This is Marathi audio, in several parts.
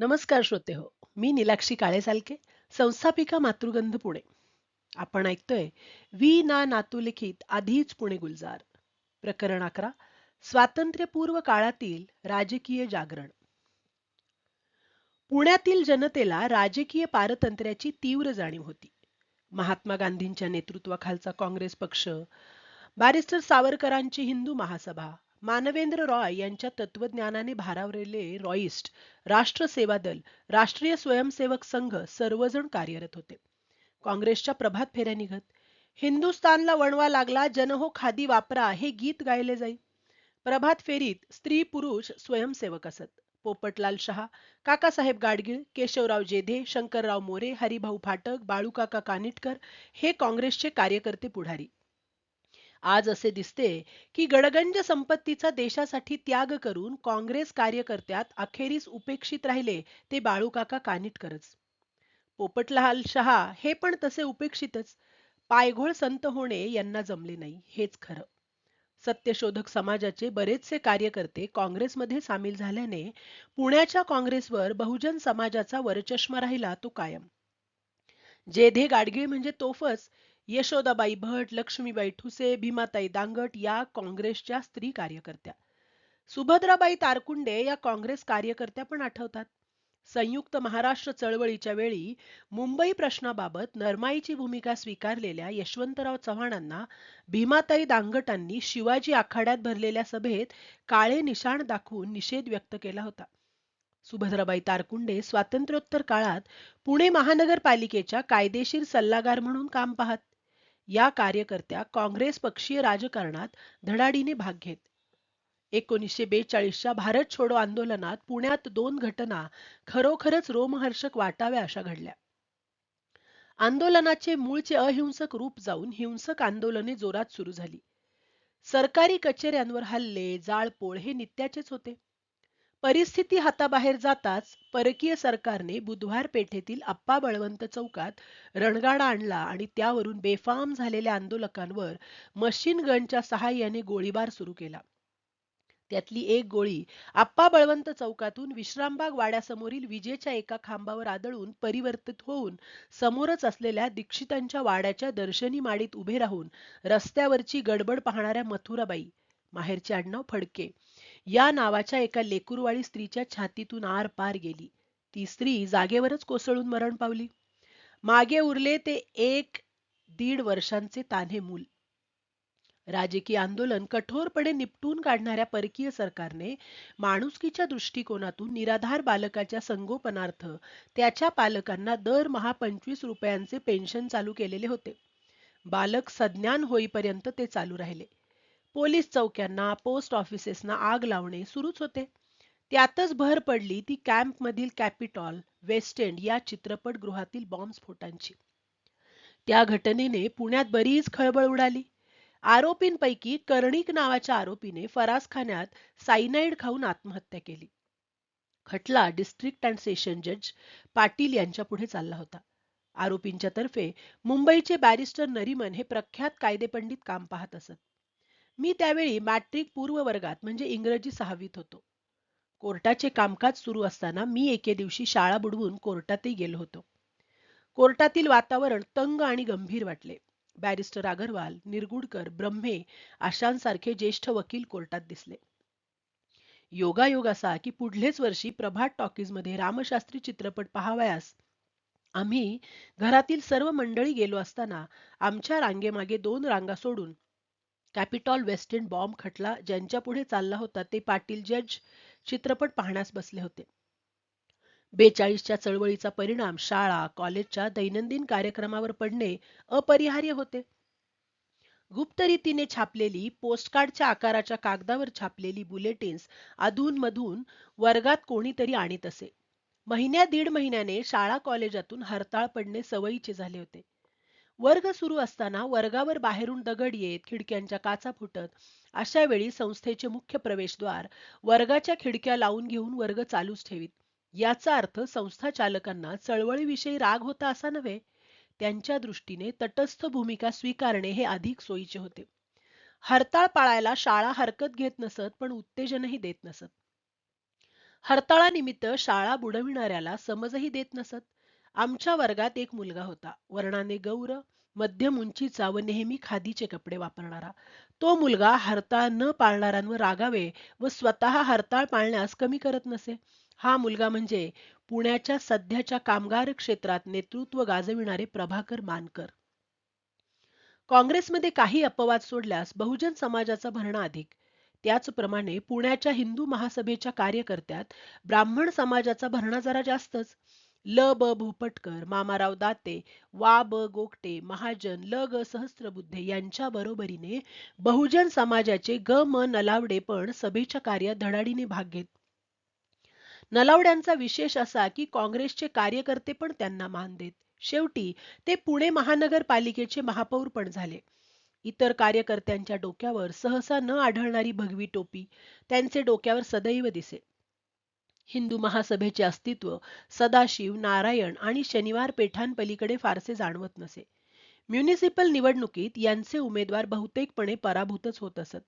नमस्कार श्रोते हो मी निलाक्षी काळे सालके संस्थापिका मातृगंध पुणे. आपण ऐकतोय वी ना नातुलिखित आधीच पुणे गुलजार. प्रकरण अकरा स्वातंत्र्यपूर्व काळातील राजकीय जागरण. पुण्यातील जनतेला राजकीय पारतंत्र्याची तीव्र जाणीव होती. महात्मा गांधींच्या नेतृत्वाखालचा काँग्रेस पक्ष बॅरिस्टर सावरकरांची हिंदू महासभा मानवेंद्र रॉय यांच्या तत्वज्ञानाने भारावलेले रॉईस्ट राष्ट्र सेवा दल राष्ट्रीय स्वयंसेवक संघ सर्वजण कार्यरत होते. काँग्रेसच्या प्रभात फेऱ्या निघत हिंदुस्थानला वणवा लागला जनहो खादी वापरा हे गीत गायले जाई. प्रभात फेरीत स्त्री पुरुष स्वयंसेवक असत. पोपटलाल शहा काकासाहेब गाडगीळ केशवराव जेधे शंकरराव मोरे हरिभाऊ फाटक बाळूकाका कानिटकर हे काँग्रेसचे कार्यकर्ते पुढारी. आज असे दिसते की गडगंज संपत्तीचा देशासाठी त्याग करून काँग्रेस कार्यकर्त्यात अखेरीस उपेक्षित राहिले ते बाळूकाका कानिटकरच. पोपटलाल शहा हे पण तसे उपेक्षितच. पायघोळ संत होणे यांना जमले नाही हेच खरं. सत्यशोधक समाजाचे बरेचसे कार्यकर्ते काँग्रेसमध्ये सामील झाल्याने पुण्याच्या काँग्रेसवर बहुजन समाजाचा वरचष्मा राहिला तो कायम. जेधे गाडगीळ म्हणजे तोफच यशोदाबाई भट लक्ष्मीबाई ठुसे भीमाताई दांगट या काँग्रेसच्या स्त्री कार्यकर्त्या. सुभद्राबाई तारकुंडे या काँग्रेस कार्यकर्त्या पण आठवतात. संयुक्त महाराष्ट्र चळवळीच्या वेळी मुंबई प्रश्नाबाबत नरमाईची भूमिका स्वीकारलेल्या यशवंतराव चव्हाणांना भीमाताई दांगटांनी शिवाजी आखाड्यात भरलेल्या सभेत काळे निशाण दाखवून निषेध व्यक्त केला होता. सुभद्राबाई तारकुंडे स्वातंत्र्योत्तर काळात पुणे महानगरपालिकेच्या कायदेशीर सल्लागार म्हणून काम पाहत या कार्यकर्त्या काँग्रेस पक्षीय राजकारणात धडाडीने भाग घेत. एकोणीसशे बेचाळीसच्या भारत छोडो आंदोलनात पुण्यात दोन घटना खरोखरच रोमहर्षक वाटाव्या अशा घडल्या. आंदोलनाचे मूळचे अहिंसक रूप जाऊन हिंसक आंदोलने जोरात सुरू झाली. सरकारी कचेऱ्यांवर हल्ले जाळपोळ हे नित्याचेच होते. परिस्थिती हाताबाहेर जाताच परकीय सरकारने बुधवार पेठेतील अप्पा बळवंत चौकात रणगाडा आणला आणि त्यावरून बेफाम झालेल्या आंदोलकांवर मशीन गनच्या सहाय्याने गोळीबार सुरू केला. त्यातली एक गोळी आप्पा बळवंत चौकातून विश्रामबाग वाड्यासमोरील विजेच्या एका खांबावर आदळून परिवर्तित होऊन समोरच असलेल्या दीक्षितांच्या वाड्याच्या दर्शनी माडीत उभे राहून रस्त्यावरची गडबड पाहणाऱ्या मथुराबाई माहेरचे आडनाव फडके या नावाच्या एका लेकुरवाळी स्त्रीच्या छातीतून आर पार गेली. ती स्त्री जागेवरच कोसळून मरण पावली. मागे उरले ते एक दीड वर्षांचे तान्हे मूल. राजकीय आंदोलन कठोरपणे निपटून काढणाऱ्या परकीय सरकारने माणुसकीच्या दृष्टिकोनातून निराधार बालकाच्या संगोपनार्थ त्याच्या पालकांना दरमहा पंचवीस रुपयांचे पेन्शन चालू केलेले होते. बालक सज्ञान होईपर्यंत ते चालू राहिले. पोलीस चौक्यांना पोस्ट ऑफिसेसना आग लावणे सुरूच होते. त्यातच भर पडली ती कॅम्पमधील कॅपिटॉल वेस्ट एंड या चित्रपटगृहातील बॉम्बस्फोटांची. त्या घटनेने पुण्यात बरीच खळबळ उडाली. आरोपींपैकी कर्णिक नावाच्या आरोपीने फरासखान्यात सायनाईड खाऊन आत्महत्या केली. खटला डिस्ट्रिक्ट अँड सेशन जज पाटील यांच्या पुढे चालला होता. आरोपींच्या तर्फे मुंबईचे बॅरिस्टर नरिमन हे प्रख्यात कायदेपंडित काम पाहत असत. मी त्यावेळी मॅट्रिक पूर्व वर्गात म्हणजे इंग्रजी सहावीत होतो. कोर्टाचे कामकाज सुरू असताना मी एके दिवशी शाळा बुडवून कोर्टातही गेलो होतो. कोर्टातील वातावरण तंग आणि गंभीर वाटले. बॅरिस्टर अगरवाल निरगुडकर ब्रह्मे आशांसारखे ज्येष्ठ वकील कोर्टात दिसले. योगायोग असा की पुढलेच वर्षी प्रभात टॉकीजमध्ये रामशास्त्री चित्रपट पाहावयास आम्ही घरातील सर्व मंडळी गेलो असताना आमच्या रांगेमागे दोन रांगा सोडून कॅपिटॉल वेस्टर्न बॉम्ब खटला ज्यांच्या पुढे चालला होता ते पाटील जज चित्रपट पाहण्यास बसले होते. बेचाळीसच्या चळवळीचा परिणाम शाळा कॉलेजच्या दैनंदिन कार्यक्रमावर पडणे अपरिहार्य होते. गुप्त रीतीने छापलेली पोस्टकार्डच्या आकाराच्या कागदावर छापलेली बुलेटिन्स अधून वर्गात कोणीतरी आणीत असे. महिन्या दीड महिन्याने शाळा कॉलेजातून हरताळ पडणे सवयीचे झाले होते. वर्ग सुरू असताना वर्गावर बाहेरून दगड येत खिडक्यांच्या काचा फुटत अशा वेळी संस्थेचे मुख्य प्रवेशद्वार वर्गाच्या खिडक्या लावून घेऊन वर्ग चालूच ठेवीत. याचा अर्थ संस्था चालकांना चळवळीविषयी राग होता असा नव्हे त्यांच्या दृष्टीने तटस्थ भूमिका स्वीकारणे हे अधिक सोयीचे होते. हरताळ पाळायला शाळा हरकत घेत नसत पण उत्तेजनही देत नसत. हरताळानिमित्त शाळा बुडविणाऱ्याला समजही देत नसत. आमच्या वर्गात एक मुलगा होता. वर्णाने गौर मध्यम उंचीचा व नेहमी खादीचे कपडे वापरणारा. तो मुलगा हरताळ न पाळणाऱ्यांवर रागावे व स्वतः हरताळ पाळण्यास कमी करत नसे. हा मुलगा म्हणजे पुण्याच्या सध्याच्या कामगार क्षेत्रात नेतृत्व गाजविणारे प्रभाकर मानकर. काँग्रेसमध्ये काही अपवाद सोडल्यास बहुजन समाजाचा भरणा अधिक. त्याचप्रमाणे पुण्याच्या हिंदू महासभेच्या कार्यकर्त्यात ब्राह्मण समाजाचा भरणा जरा जास्तच. ल ब भोपटकर मामाराव दाते वा ब गोगटे महाजन ल ग सहस्त्रबुद्धे यांच्या बरोबरीने बहुजन समाजाचे ग म नलावडे पण सभेच्या कार्यात धडाडीने भाग घेत. नलावड्यांचा विशेष असा की काँग्रेसचे कार्यकर्ते पण त्यांना मान देत. शेवटी ते पुणे महानगरपालिकेचे महापौर पण झाले. इतर कार्यकर्त्यांच्या डोक्यावर सहसा न आढळणारी भगवी टोपी त्यांचे डोक्यावर सदैव दिसे. हिंदू महासभेचे अस्तित्व सदाशिव नारायण आणि शनिवार पेठांपलीकडे फारसे जाणवत नसे. म्युनिसिपल निवडणुकीत यांचे उमेदवार बहुतेकपणे पराभूतच होत असत.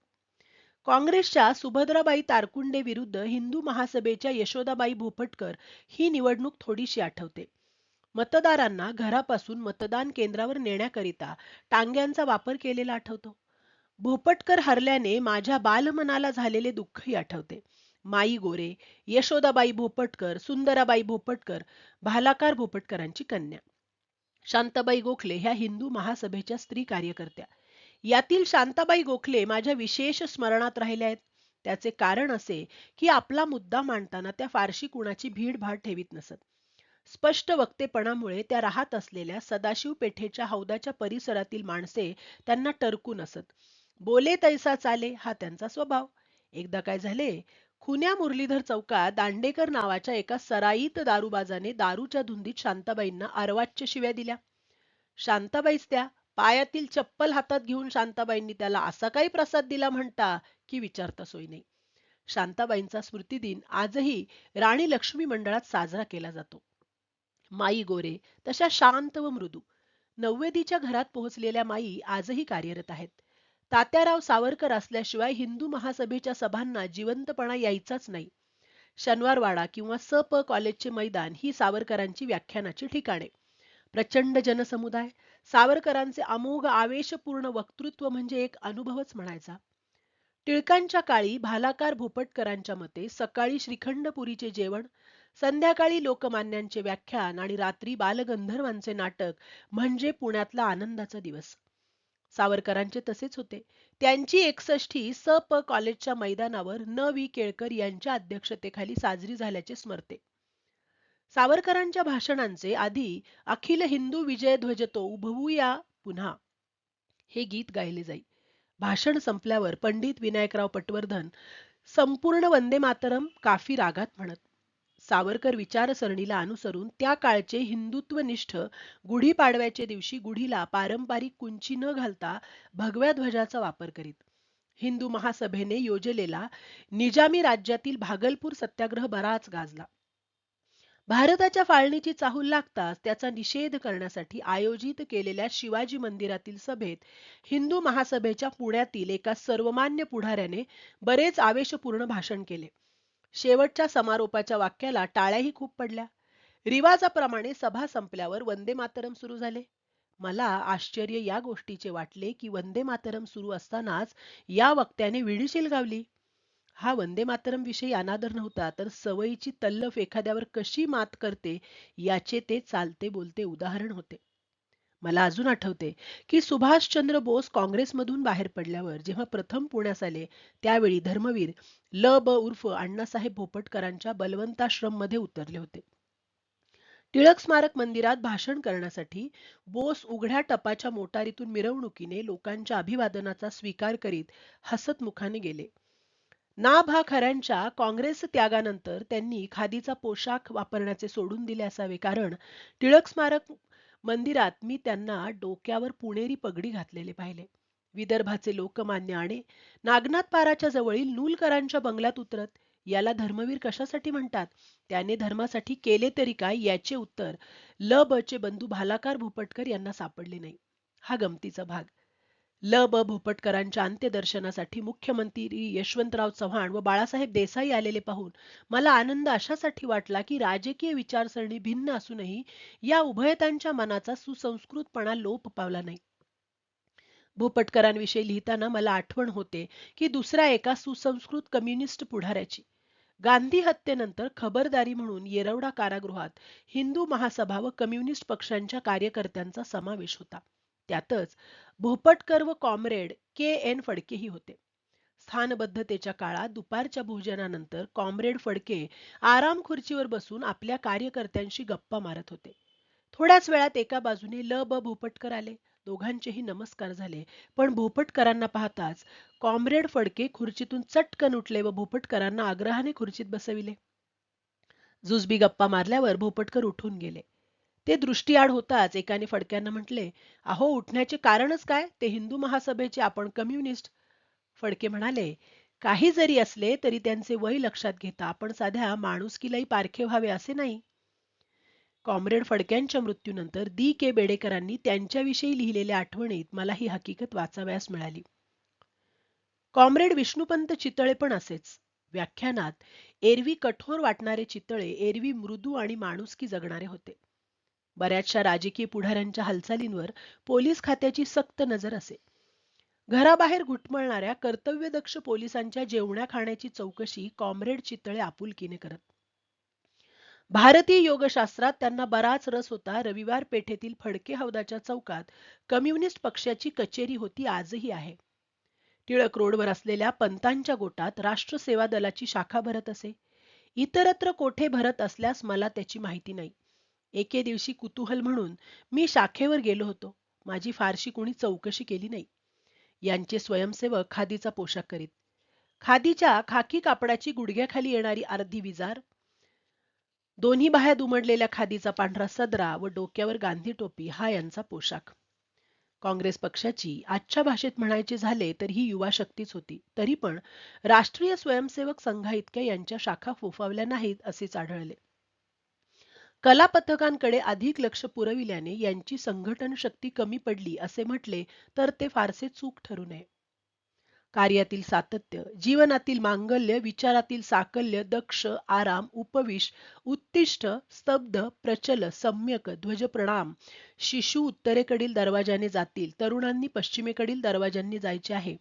काँग्रेसच्या सुभद्राबाई तारकुंडे विरुद्ध हिंदू महासभेच्या यशोदाबाई भोपटकर ही निवडणूक थोडीशी आठवते. मतदारांना घरापासून मतदान केंद्रावर नेण्याकरिता टांग्यांचा वापर केलेला आठवतो. भोपटकर हरल्याने माझ्या बालमनाला झालेले दुःखही आठवते. माई गोरे यशोदाबाई भोपटकर सुंदराबाई भोपटकर भालाकार भोपटकरांची कन्या. शांताबाई गोखले ह्या हिंदू महासभेच्या स्त्री कार्यकर्त्या. यातील शांताबाई गोखले माझ्या विशेष स्मरणात राहिल्या आहेत. त्याचे कारण असे की आपला मुद्दा मांडताना त्या फारशी कुणाची भीडभाड ठेवीत नसत. स्पष्ट वक्तेपणामुळे त्या राहत असलेल्या सदाशिव पेठेच्या हौदाच्या परिसरातील माणसे त्यांना टरकून असत बोले तैसा चाले हा त्यांचा स्वभाव. एकदा काय झाले? खुन्या मुरलीधर चौकात दांडेकर नावाच्या एका सराईत दारूबाजाने दारूच्या धुंदीत शांताबाईंना अर्वाच्य शिव्या दिल्या. शांताबाईच त्या पायातील चप्पल हातात घेऊन शांताबाईंनी त्याला असा काही प्रसाद दिला म्हणता की विचारता सोय नाही. शांताबाईंचा स्मृतिदिन आजही राणी लक्ष्मी मंडळात साजरा केला जातो. माई गोरे तशा शांत व मृदू. नव्वदीच्या घरात पोहोचलेल्या माई आजही कार्यरत आहेत. तात्याराव सावरकर असल्याशिवाय हिंदू महासभेच्या सभांना जिवंतपणा यायचाच नाही. शनिवारवाडा किंवा सप कॉलेजचे मैदान ही सावरकरांची व्याख्यानाची ठिकाणे. प्रचंड जनसमुदाय. सावरकरांचे अमोघ आवेशपूर्ण वक्तृत्व म्हणजे एक अनुभवच म्हणायचा. टिळकांच्या काळी भालाकार भोपटकरांच्या मते सकाळी श्रीखंडपुरीचे जेवण संध्याकाळी लोकमान्यांचे व्याख्यान आणि रात्री बालगंधर्वांचे नाटक म्हणजे पुण्यातला आनंदाचा दिवस. सावरकरांचे तसेच होते. त्यांची एकसष्टी स प कॉलेजच्या मैदानावर न वी केळकर यांच्या अध्यक्षतेखाली साजरी झाल्याचे स्मरते. सावरकरांच्या भाषणांचे आधी अखिल हिंदू विजय ध्वजतो उभवूया पुन्हा. हे गीत गायले जाई. भाषण संपल्यावर पंडित विनायकराव पटवर्धन संपूर्ण वंदे मातरम काफी रागात म्हणत सावरकर विचारसरणीला अनुसरून त्या काळचे हिंदुत्वनिष्ठ गुढीपाडव्याच्या दिवशी गुढीला पारंपरिक कुंची न घालता भगव्या ध्वजाचा वापर करीत. हिंदू महासभेने योजलेला निजामी राज्यातील भागलपूर सत्याग्रह बराच गाजला. भारताच्या फाळणीची चाहूल लागताच त्याचा निषेध करण्यासाठी आयोजित केलेल्या शिवाजी मंदिरातील सभेत हिंदू महासभेच्या पुण्यातील एका सर्वमान्य पुढाऱ्याने बरेच आवेशपूर्ण भाषण केले. शेवटच्या समारोपाच्या वाक्याला टाळ्याही खूप पडल्या. रिवाजाप्रमाणे सभा संपल्यावर वंदे मातरम सुरू झाले. मला आश्चर्य या गोष्टीचे वाटले की वंदे मातरम सुरू असतानाच या वक्त्याने विडीशील गावली. हा वंदे मातरम विषयी अनादर नव्हता तर सवयीची तल्लफ एखाद्यावर कशी मात करते याचे ते चालते बोलते उदाहरण होते. मला अजून आठवते की सुभाषचंद्र बोस काँग्रेसमधून बाहेर पडल्यावर जेव्हा प्रथम पुण्यास आले त्यावेळी धर्मवीर ल ब उर्फ अण्णासाहेब भोपटकरांच्या बलवंताश्रममध्ये उतरले होते. टिळक स्मारक मंदिरात भाषण करण्यासाठी बोस उघड्या टपाच्या मोटारीतून मिरवणुकीने लोकांच्या अभिवादनाचा स्वीकार करीत हसतमुखाने गेले. ना भा खऱ्यांच्या काँग्रेस त्यागानंतर त्यांनी खादीचा पोशाख वापरण्याचे सोडून दिले असावे कारण टिळक स्मारक मंदिरात मी त्यांना डोक्यावर पुणेरी पगडी घातलेले पाहिले. विदर्भाचे लोकमान्य आणि नागनाथ पाराच्या जवळील नूलकरांच्या बंगल्यात उतरत याला धर्मवीर कशासाठी म्हणतात? त्याने धर्मासाठी केले तरी काय? याचे उत्तर ल. ब. चे बंधू भालाकार भोपटकर यांना सापडले नाही. हा गमतीचा भाग. ल ब भोपटकरांच्या अंत्यदर्शनासाठी मुख्यमंत्री यशवंतराव चव्हाण व बाळासाहेब देसाई आलेले पाहून मला आनंद अशासाठी वाटला की राजकीय विचारसरणी भिन्न असूनही या उभयतांच्या मनाचा सुसंस्कृतपणा लोप पावला नाही. भोपटकरांविषयी लिहिताना मला आठवण होते की दुसऱ्या एका सुसंस्कृत कम्युनिस्ट पुढाऱ्याची. गांधी हत्येनंतर खबरदारी म्हणून येरवडा कारागृहात हिंदू महासभा व कम्युनिस्ट पक्षांच्या कार्यकर्त्यांचा समावेश होता. त्यातच भोपटकर व कॉम्रेड के. एन. फडकेही होते. स्थानबद्धतेच्या काळात दुपारच्या भोजनानंतर कॉम्रेड फडके आराम खुर्चीवर बसून आपल्या कार्यकर्त्यांशी गप्पा मारत होते. थोड्याच वेळात एका बाजूने ल. ब. भोपटकर आले. दोघांचेही नमस्कार झाले. पण भोपटकरांना पाहताच कॉम्रेड फडके खुर्चीतून चटकन उठले व भोपटकरांना आग्रहाने खुर्चीत बसविले. जुजबी गप्पा मारल्यावर भोपटकर उठून गेले. ते दृष्टीआड होताच. एकाने फडक्यांना म्हटले अहो उठण्याचे कारणच काय? ते हिंदू महासभेचे आपण कम्युनिस्ट. फडके म्हणाले काही जरी असले तरी त्यांचे वय लक्षात घेता. आपण साध्या माणुसकीलाही पारखे व्हावे असे नाही. कॉम्रेड फडक्यांच्या मृत्यूनंतर दी के बेडेकरांनी त्यांच्याविषयी लिहिलेल्या आठवणीत मला ही हकीकत वाचावयास मिळाली. कॉम्रेड विष्णुपंत चितळे पण असेच. व्याख्यानात एरवी कठोर वाटणारे चितळे एरवी मृदू आणि माणुसकी जगणारे होते. बऱ्याचशा राजकीय पुढाऱ्यांच्या हालचालींवर पोलीस खात्याची सक्त नजर असे. घराबाहेर घुटमळणाऱ्या कर्तव्यदक्ष पोलिसांच्या जेवण्या खाण्याची चौकशी कॉम्रेड चितळे आपुलकीने करत. भारतीय योगशास्त्रात त्यांना बराच रस होता रविवार पेठेतील फडके हौदाच्या चौकात कम्युनिस्ट पक्षाची कचेरी होती आजही आहे. टिळक रोडवर असलेल्या पंतांच्या गोटात राष्ट्र सेवा दलाची शाखा भरत असे. इतरत्र कोठे भरत असल्यास मला त्याची माहिती नाही. एके दिवशी कुतूहल म्हणून मी शाखेवर गेलो होतो. माझी फारशी कोणी चौकशी केली नाही. यांचे स्वयंसेवक खादीचा पोशाख करीत खादीच्या खाकी कापडाची गुडघ्याखाली येणारी अर्धी विजार दोन्ही बाह्या दुमडलेल्या खादीचा पांढरा सदरा व डोक्यावर गांधी टोपी हा यांचा पोशाख. काँग्रेस पक्षाची आजच्या भाषेत म्हणायचे झाले तर ही युवा शक्तीच होती. तरी पण राष्ट्रीय स्वयंसेवक संघा इतक्या यांच्या शाखा फोफावल्या नाहीत असेच आढळले कलापथकांकडे अधिक लक्ष पुरविल्याने यांची संघटन शक्ती कमी पडली असे म्हटले तर ते फारसे चूक ठरू नये. कार्यातील सातत्य जीवनातील मांगल्य विचारातील साकल्य दक्ष आराम उपविश उत्तिष्ठ स्तब्ध प्रचल सम्यक ध्वज प्रणाम शिशु उत्तरेकडील दरवाजाने जातील तरुणांनी पश्चिमेकडील दरवाजांनी जायचे आहे.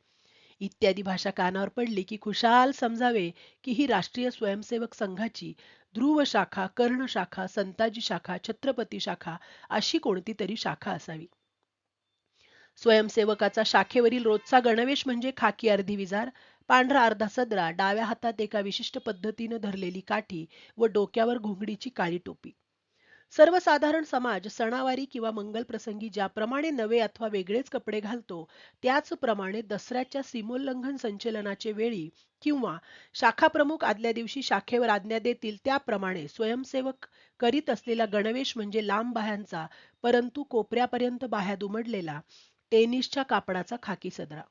इत्यादी भाषा कानावर पडली की खुशाल समजावे की ही राष्ट्रीय स्वयंसेवक संघाची ध्रुव शाखा कर्ण शाखा संताजी शाखा छत्रपती शाखा अशी कोणती तरी शाखा असावी? स्वयंसेवकाचा शाखेवरील रोजचा गणवेश म्हणजे खाकी अर्धी विजार पांढरा अर्धा सदरा डाव्या हातात एका विशिष्ट पद्धतीनं धरलेली काठी व डोक्यावर घोंगडीची काळी टोपी. सर्वसाधारण समाज सणावारी किंवा मंगल प्रसंगी ज्याप्रमाणे नवे अथवा वेगळेच कपडे घालतो त्याचप्रमाणे दसऱ्याच्या सीमोल्लंघन संचलनाचे वेळी किंवा शाखा प्रमुख आदल्या दिवशी शाखेवर आज्ञा देतील त्याप्रमाणे स्वयंसेवक करीत असलेला गणवेश म्हणजे लांब बाह्यांचा परंतु कोपऱ्यापर्यंत बाह्या दुमडलेला टेनिसच्या कापडाचा खाकी सदरा.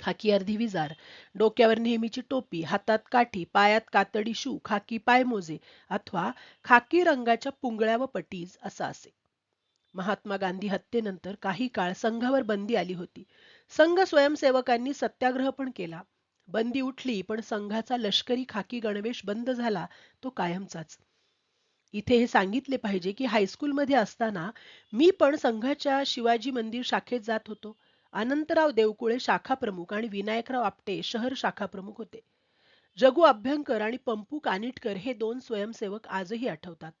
खाकी अर्धी विजार. डोक्यावर नेहमीची टोपी हातात काठी पायात कातडी शू खाकी पायमोजे अथवा खाकी रंगाच्या पुंगळ्या व पटीज असा असे. महात्मा गांधी हत्येनंतर काही काळ संघावर बंदी आली होती. संघ स्वयंसेवकांनी सत्याग्रह पण केला. बंदी उठली पण संघाचा लष्करी खाकी गणवेश बंद झाला तो कायमचाच. इथे हे सांगितले पाहिजे की हायस्कूलमध्ये असताना मी पण संघाच्या शिवाजी मंदिर शाखेत जात होतो. अनंतराव देवकुळे शाखा प्रमुख आणि विनायकराव आपटे शहर शाखा प्रमुख होते. जगू अभ्यंकर आणि पंपू कानिटकर हे दोन स्वयंसेवक आजही आठवतात.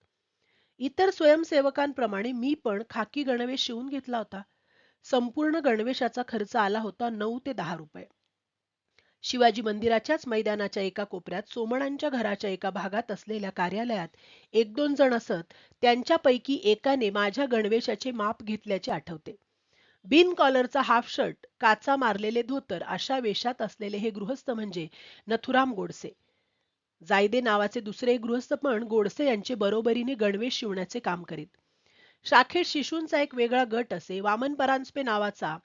इतर स्वयंसेवकांप्रमाणे मी पण खाकी गणवेश शिवून घेतला होता. संपूर्ण गणवेशाचा खर्च आला होता नऊ ते दहा रुपये. शिवाजी मंदिराच्याच मैदानाच्या एका कोपऱ्यात सोमणांच्या घराच्या एका भागात असलेल्या कार्यालयात एक दोन जण असत त्यांच्यापैकी एकाने माझ्या गणवेशाचे माप घेतल्याचे आठवते. बिन कॉलरचा हाफ शर्ट काचा मारलेले धोतर अशा वेशात असलेले हे गृहस्थ म्हणजे नथुराम गोडसे. जायदे नावाचे दुसरे गृहस्थ पण गोडसे यांचे बरोबरीने गणवेश शिवण्याचे काम करीत. शाखेत शिशूंचा एक वेगळा गट असे वामन परांजपे नावाचा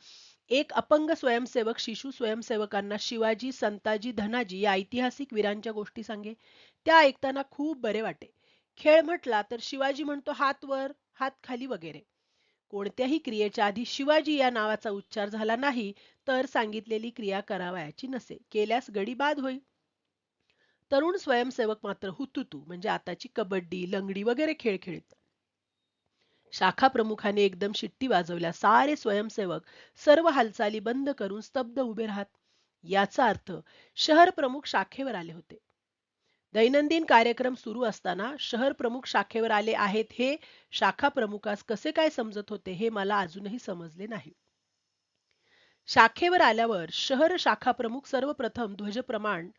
एक अपंग स्वयंसेवक शिशु स्वयंसेवकांना शिवाजी संताजी धनाजी या ऐतिहासिक वीरांच्या गोष्टी सांगे. त्या ऐकताना खूप बरे वाटे. खेळ म्हटला तर शिवाजी म्हणतो हात वर हात खाली वगैरे. कोणत्याही क्रियेच्या आधी शिवाजी या नावाचा उच्चार झाला नाही तर सांगितलेली क्रिया करावयाची नसे. केल्यास गडी बाद होईल. तरुण स्वयंसेवक मात्र हुतुतू म्हणजे आताची कबड्डी लंगडी वगैरे खेळ खेळत. शाखा प्रमुखाने एकदम शिट्टी वाजवल्या सारे स्वयंसेवक सर्व हालचाली बंद करून स्तब्ध उभे राहत. याचा अर्थ शहर प्रमुख शाखेवर आले होते. दैनंदिन कार्यक्रम सुरू असताना शहर प्रमुख शाखेवर आले आहेत. हे शाखा प्रमुखास कसे काय समजत होते हे मला अजूनही समजले नाही. शाखेवर आल्यावर शहर शाखा प्रमुख सर्वप्रथम ध्वजप्रमाण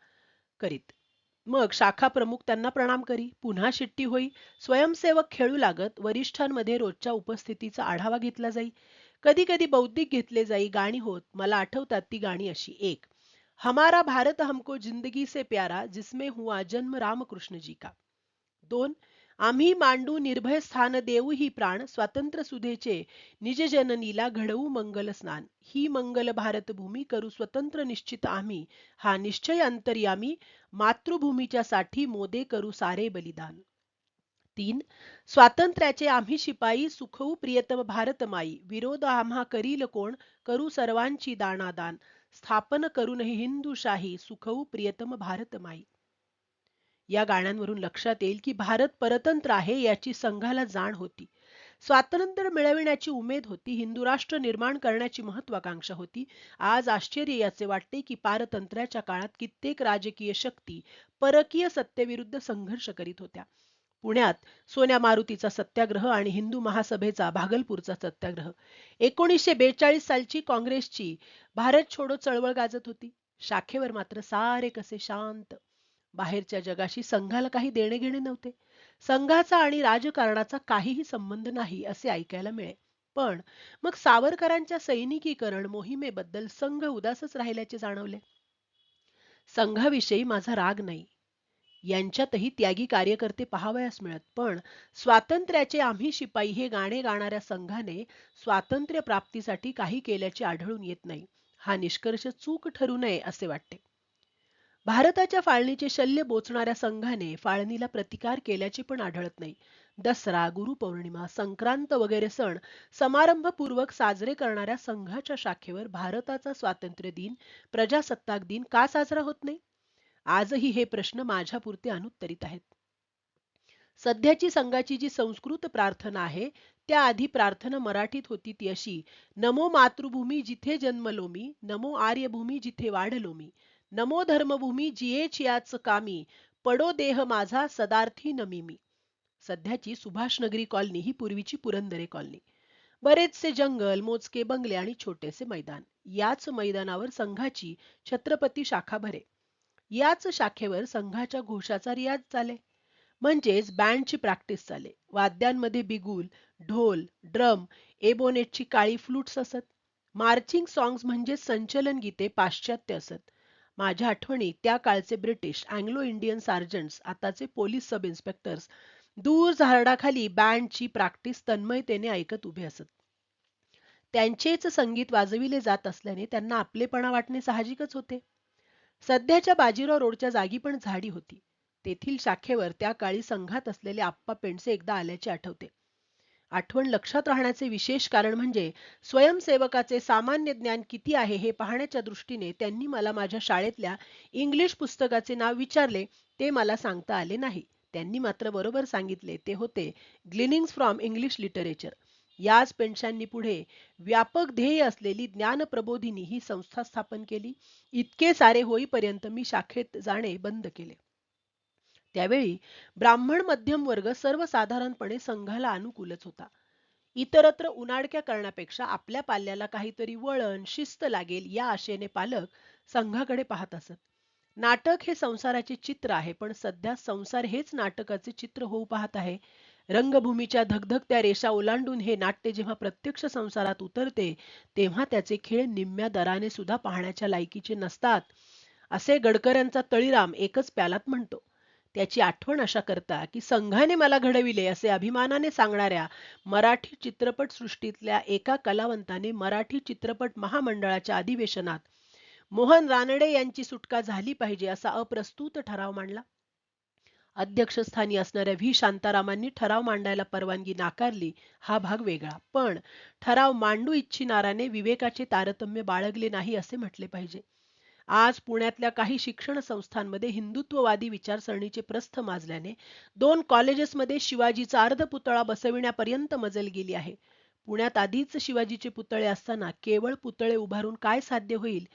करीत. मग शाखा प्रमुख त्यांना प्रणाम करी. पुन्हा शिट्टी होई. स्वयंसेवक खेळू लागत. वरिष्ठांमध्ये रोजच्या उपस्थितीचा आढावा घेतला जाई. कधी कधी बौद्धिक घेतले जाई गाणी होत. मला आठवतात ती गाणी अशी. एक हमारा भारत हमको जिंदगी से प्यारा जिसमें हुआ जन्म रामकृष्ण जी का। दोन आम्ही मांडू निर्भय स्थान देऊ ही प्राण स्वातंत्र्य सुधेचे निज जननीला घडवू मंगल स्नान। ही मंगल भारत भूमी करू स्वतंत्र निश्चित आम्ही हा निश्चय अंतर्यामी मातृभूमीच्या साठी मोदे करू सारे बलिदान। तीन स्वातंत्र्याचे आम्ही शिपाई सुखवू प्रियतम भारतमाई विरोध आम्हा करील कोण करू सर्वांची दानादान स्थापन करूनही हिंदुशाही सुखवू प्रियतम भारतमाई. या गाण्यांवरून लक्षात येईल की भारत परतंत्र आहे याची संघाला जाण होती. स्वातंत्र्य मिळविण्याची उमेद होती हिंदू राष्ट्र निर्माण करण्याची महत्वाकांक्षा होती. आज आश्चर्य याचे वाटते की पारतंत्र्याच्या काळात कित्येक राजकीय शक्ती परकीय सत्तेविरुद्ध संघर्ष करीत होत्या. पुण्यात सोन्या मारुतीचा सत्याग्रह आणि हिंदू महासभेचा भागलपूरचा सत्याग्रह. एकोणीसशे बेचाळीस सालची काँग्रेसची भारत छोडो चळवळ गाजत होती. शाखेवर मात्र सारे कसे शांत. बाहेरच्या जगाशी संघाला काही देणे घेणे नव्हते. संघाचा आणि राजकारणाचा काहीही संबंध नाही असे ऐकायला मिळे. पण मग सावरकरांच्या सैनिकीकरण मोहिमेबद्दल संघ उदासच राहिल्याचे जाणवले. संघाविषयी माझा राग नाही. यांच्यातही त्यागी कार्यकर्ते पाहावयास मिळत. पण स्वातंत्र्याचे आम्ही शिपाई हे गाणे गाणाऱ्या संघाने स्वातंत्र्य प्राप्तीसाठी काही केल्याचे आढळून येत नाही. हा निष्कर्ष चूक ठरू नये असे वाटते. भारताच्या फाळणीचे शल्य बोचणाऱ्या संघाने फाळणीला प्रतिकार केल्याचे पण आढळत नाही. दसरा गुरुपौर्णिमा संक्रांत वगैरे सण समारंभपूर्वक साजरे करणाऱ्या संघाच्या शाखेवर भारताचा स्वातंत्र्य दिन प्रजासत्ताक दिन का साजरा होत नाही? आजही हे प्रश्न माझ्यापुरते अनुत्तरित आहेत. सध्याची संघाची जी संस्कृत प्रार्थना आहे त्याआधी प्रार्थना मराठीत होती ती अशी नमो मातृभूमी जिथे जन्मलो मी नमो आर्यभूमी जिथे वाढलो मी नमो धर्मभूमी जियेच याच कामी पडो देह माझा सदार्थी नमी मी सध्याची सुभाषनगरी कॉलनी ही पूर्वीची पुरंदरे कॉलनी. बरेचसे जंगल मोजके बंगले आणि छोटेसे मैदान याच मैदानावर संघाची छत्रपती शाखा भरे. याच शाखेवर संघाच्या घोषाचा रियाज चाले म्हणजेच बँडची प्रॅक्टिस चाले वाद्यांमध्ये बिगुल ढोल ड्रम एबोनेटची काळी फ्लूट्स असत. मार्चिंग सॉंग्स म्हणजे संचलन गीते पाश्चात्य असत. माझ्या आठवणी त्या काळचे ब्रिटिश अँग्लो इंडियन सार्जंट्स आताचे पोलीस सब इन्स्पेक्टर्स दूर झाडाखाली बँडची प्रॅक्टिस तन्मयतेने ऐकत उभे असत. त्यांचेच संगीत वाजविले जात असल्याने त्यांना आपलेपणा वाटणे साहजिकच होते. सध्याच्या बाजीराव रोडच्या जागी पण झाडी होती. तेथील शाखेवर त्या काळी संघात असलेले आप्पा पेंडसे एकदा आल्याचे आठवते. आठवण लक्षात राहण्याचे विशेष कारण म्हणजे स्वयंसेवकाचे सामान्य ज्ञान किती आहे हे पाहण्याच्या दृष्टीने त्यांनी मला माझ्या शाळेतल्या इंग्लिश पुस्तकाचे नाव विचारले ते मला सांगता आले नाही. त्यांनी मात्र बरोबर सांगितले ते होते ग्लिनिंग्स फ्रॉम इंग्लिश लिटरेचर. याच पेन्शांनी पुढे व्यापक ध्येय असलेली ज्ञान प्रबोधिनी ही संस्था स्थापन केली. इतके सारे होईपर्यंत मी शाखेत जाणे बंद केले. त्यावेळी ब्राह्मण मध्यम वर्ग सर्वसाधारणपणे संघाला अनुकूलच होता. इतरत्र उनाडक्या करण्यापेक्षा आपल्या पाल्याला काहीतरी वळण शिस्त लागेल या आशेने पालक संघाकडे पाहत असत. नाटक हे संसाराचे चित्र आहे पण सध्या संसार हेच नाटकाचे चित्र होऊ पाहत आहे. रंगभूमीच्या धगधगत्या रेषा ओलांडून हे नाट्य जेव्हा प्रत्यक्ष संसारात उतरते तेव्हा त्याचे खेळ निम्म्या दराने सुद्धा पाहण्याच्या लायकीचे नसतात. असे गडकऱ्यांचा तळीराम एकच प्यालात म्हणतो. त्याची आठवण अशा करता की संघाने मला घडविले असे अभिमानाने सांगणाऱ्या मराठी चित्रपट सृष्टीतल्या एका कलावंताने मराठी चित्रपट महामंडळाच्या अधिवेशनात मोहन रानडे यांची सुटका झाली पाहिजे असा अप्रस्तुत ठराव मांडला. अध्यक्षस्थानी असणाऱ्या व्ही. शांतारामांनी ठराव मांडायला परवानगी नाकारली. हा भाग वेगळा. पण ठराव मांडू इच्छिणाऱ्याने विवेकाचे तारतम्य बाळगले नाही असे म्हटले पाहिजे. आज पुण्यातल्या काही शिक्षण संस्थांमध्ये हिंदुत्ववादी विचारसरणीचे प्रस्थ माजल्याने दोन कॉलेजेसमध्ये शिवाजीचा अर्धपुतळा बसविण्यापर्यंत मजल गेली आहे. पुण्यात आधीच शिवाजीचे पुतळे असताना केवळ पुतळे उभारून काय साध्य होईल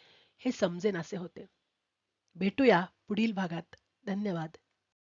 हे समजेनासे होते. भेटूया पुढील भागात. धन्यवाद.